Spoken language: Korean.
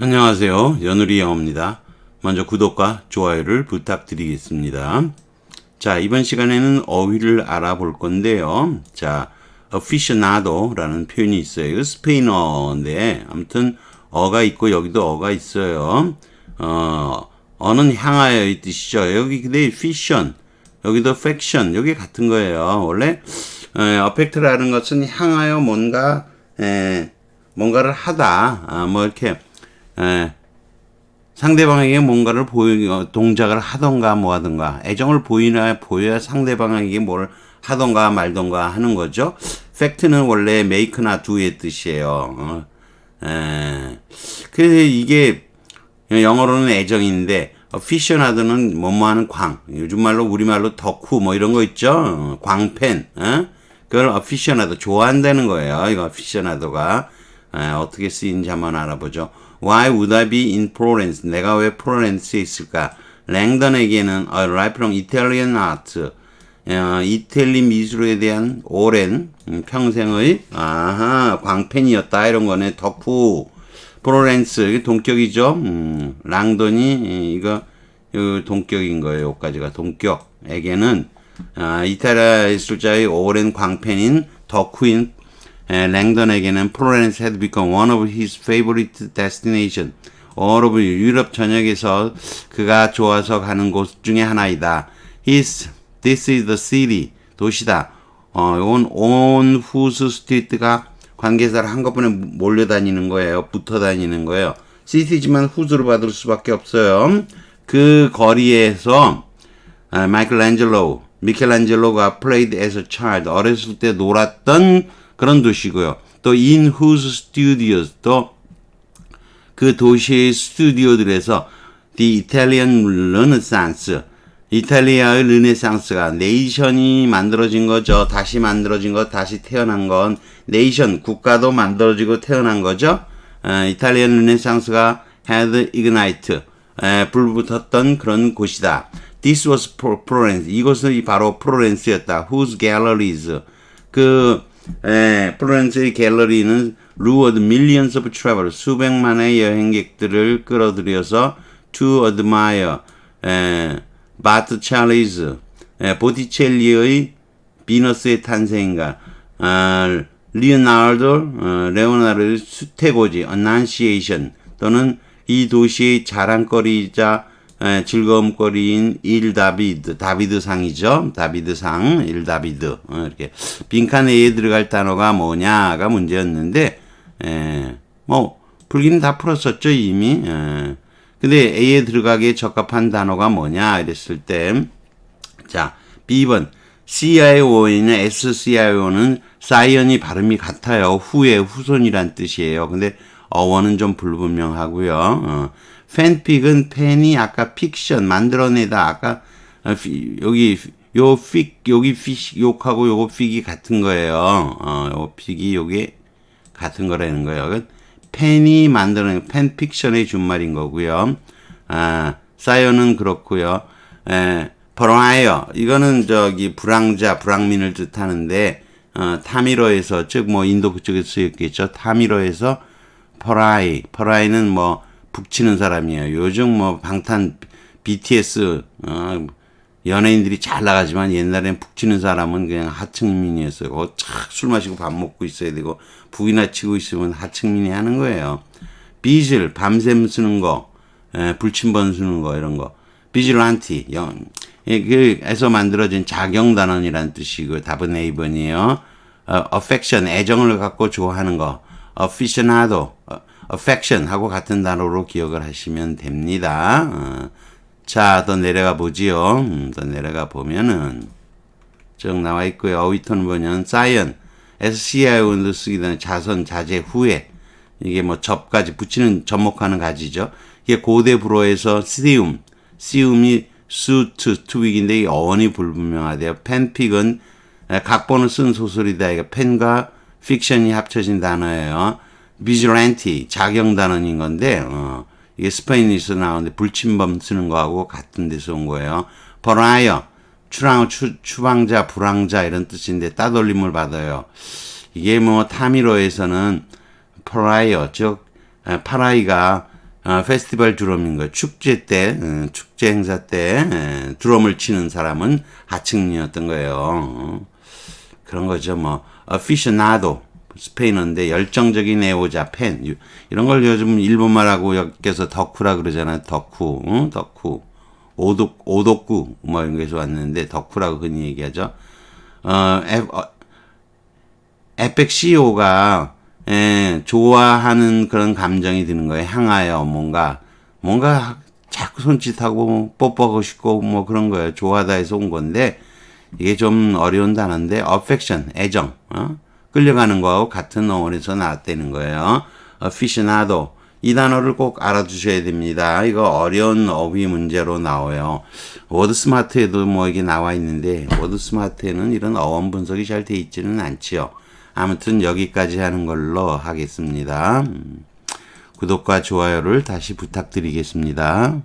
안녕하세요. 연우리 영어입니다. 먼저 구독과 좋아요를 부탁드리겠습니다. 자, 이번 시간에는 어휘를 알아볼 건데요. 자, aficionado라는 표현이 있어요. 스페인어인데, 아무튼 어가 있고 여기도 어가 있어요. 어, 어는 향하여의 뜻이죠. 여기 근데 fiction, 여기도 faction, 여기 같은 거예요. 원래 에, affect라는 것은 향하여 뭔가 에, 뭔가를 하다, 아, 뭐 이렇게 에, 상대방에게 뭔가를 보이 어, 동작을 하던가 뭐 하던가. 애정을 보이나 보여야 상대방에게 뭘 하던가 말던가 하는 거죠. 팩트는 원래 make나 do의 뜻이에요. 어, 에, 그래서 이게 영어로는 애정인데 피셔나드는 뭐뭐하는 광. 요즘 말로 우리말로 덕후 뭐 이런 거 있죠? 어, 광팬. 어? 그걸 어피셔나도 좋아한다는 거예요. 이거 어피셔나도가 어떻게 쓰이는지 한번 알아보죠 Why would I be in Florence 내가 왜 프로렌스에 있을까 랭던에게는 a lifelong Italian art 어, 이태리 미술에 대한 오랜 음, 평생의 아하 광팬이었다 이런 거네 덕후 프로렌스 이게 동격이죠. 음, 랑돈이 이거 이 동격인 거예요. 여기까지가 동격에게는 아, 이탈리아 예술자의 오랜 광팬인 덕후인 에, 랭던에게는 프로렌스 had become one of his favorite destination. 어러분 유럽 전역에서 그가 좋아서 가는 곳 중에 하나이다. His this is the city 도시다. 어, 이건 온 후스 스트리트가 관계자를 한꺼번에 몰려다니는 거예요. 붙어 다니는 거예요. 시티지만 후즈를 받을 수밖에 없어요. 그 거리에서 아, 마이클란젤로, 미켈란젤로가 played as a child 어렸을 때 놀았던 그런 도시고요. 또 studios 또 그 도시의 스튜디오들에서 The Italian Renaissance 이탈리아의 르네상스가 네이션이 만들어진 거죠. 다시 만들어진 것, 다시 태어난 건 네이션 국가도 만들어지고 태어난 거죠. 에, 이탈리안 르네상스가 had ignite 에, 불붙었던 그런 곳이다. This was Florence. 이곳은 바로 프로렌스였다. Whose galleries 그 에, 플로렌스의 갤러리는 lured millions of travelers 수백만의 여행객들을 끌어들여서 to admire 에, 바트찰리즈, 보티첼리의 비너스의 탄생인가, 아, 리오나르도, 어, 레오나르의 수태고지, 어난시에이션 또는 이 도시의 자랑거리이자 에, 즐거움거리인 일 다비드, 다비드 상이죠. 다비드 상, 일 다비드. 어, 이렇게 빈칸에 들어갈 단어가 뭐냐가 문제였는데, 에, 뭐 불기는 다 풀었었죠 이미. 에. 근데 A에 들어가기에 적합한 단어가 뭐냐 이랬을 때, 자, B번 CIO는 SCIO는 사이언이 발음이 같아요. 후에 후손이란 뜻이에요. 근데 어원은 좀 불분명하고요. 어. 팬픽은 팬이 아까 픽션 만들어내다 아까 어, 피, 여기 요 픽 여기 픽 욕하고 요거 픽이 같은 거예요. 어, 요 픽이 요게 같은 거라는 거예요. 팬이 만드는 팬픽션의 준말인 거고요. 아, 사이언은 그렇고요. 에, 버라이어 이거는 저기 불황자 불황민을 뜻하는데 어, 타미로에서 즉 뭐 인도 그쪽에서 쓰였겠죠. 타미로에서 퍼라이 퍼라이는 뭐 북치는 사람이에요. 요즘 뭐 방탄 BTS 어, 연예인들이 잘 나가지만 옛날엔 북치는 사람은 그냥 하층민이었어요. 어, 착술 마시고 밥 먹고 있어야 되고 북이나 치고 있으면 하층민이 하는 거예요. 비질 밤샘 쓰는 거, 에, 불침번 쓰는 거 이런 거. 비질란티 영 그에서 만들어진 자경단원이란 뜻이고 답은 A번이에요. 어, affection 애정을 갖고 좋아하는 거. Aficionado 어, affection 하고 같은 단어로 기억을 하시면 됩니다. 어. 자, 더 내려가 보지요. 음, 더 내려가 보면은 쭉 나와 있고요. 어휘톤 보면 사이언, SCIO도 쓰기 전에 자선, 자제, 후에 이게 뭐 접까지 붙이는 접목하는 가지죠. 이게 고대 불어에서 시움, 시움이 수트, 투윅인데 이 어원이 불분명하대요. 펜픽은 각본을 쓴 소설이다. 이거 펜과 픽션이 합쳐진 단어예요. 비즈란티, 자경 단어인 건데, 어, 이게 스페인에서 나오는데 불침범 쓰는 거하고 같은 데서 온 거예요. 버라이어, 추랑, 추, 추방자, 불황자 이런 뜻인데 따돌림을 받아요. 이게 뭐 타미로에서는 퍼라이어, 즉, 파라이가 아, 페스티벌 드럼인 거 축제 때 음, 축제 행사 때 에, 드럼을 치는 사람은 하층민이었던 거예요. 어. 그런 거죠. 뭐 aficionado 스페인어인데 열정적인 애호자 팬 유- 이런 걸 요즘 일본말하고 엮여서 덕후라 그러잖아요. 덕후, 응? 덕후, 오독 오독구 뭐 이런 게서 왔는데 덕후라고 흔히 얘기하죠. 어, 에, 어 에펙 CEO가 예, 좋아하는 그런 감정이 드는 거예요. 향하여 뭔가 뭔가 자꾸 손짓하고 뽀뽀하고 싶고 뭐 그런 거예요. 좋아하다 해서 온 건데 이게 좀 어려운 단어인데 affection 애정 어? 끌려가는 거하고 같은 어원에서 나왔다는 거예요. aficionado 이 단어를 꼭 알아두셔야 됩니다. 이거 어려운 어휘 문제로 나와요. 워드 스마트에도 뭐 이게 나와 있는데 워드 스마트에는 이런 어원 분석이 잘 돼 있지는 않지요. 아무튼 여기까지 하는 걸로 하겠습니다. 음, 구독과 좋아요를 다시 부탁드리겠습니다.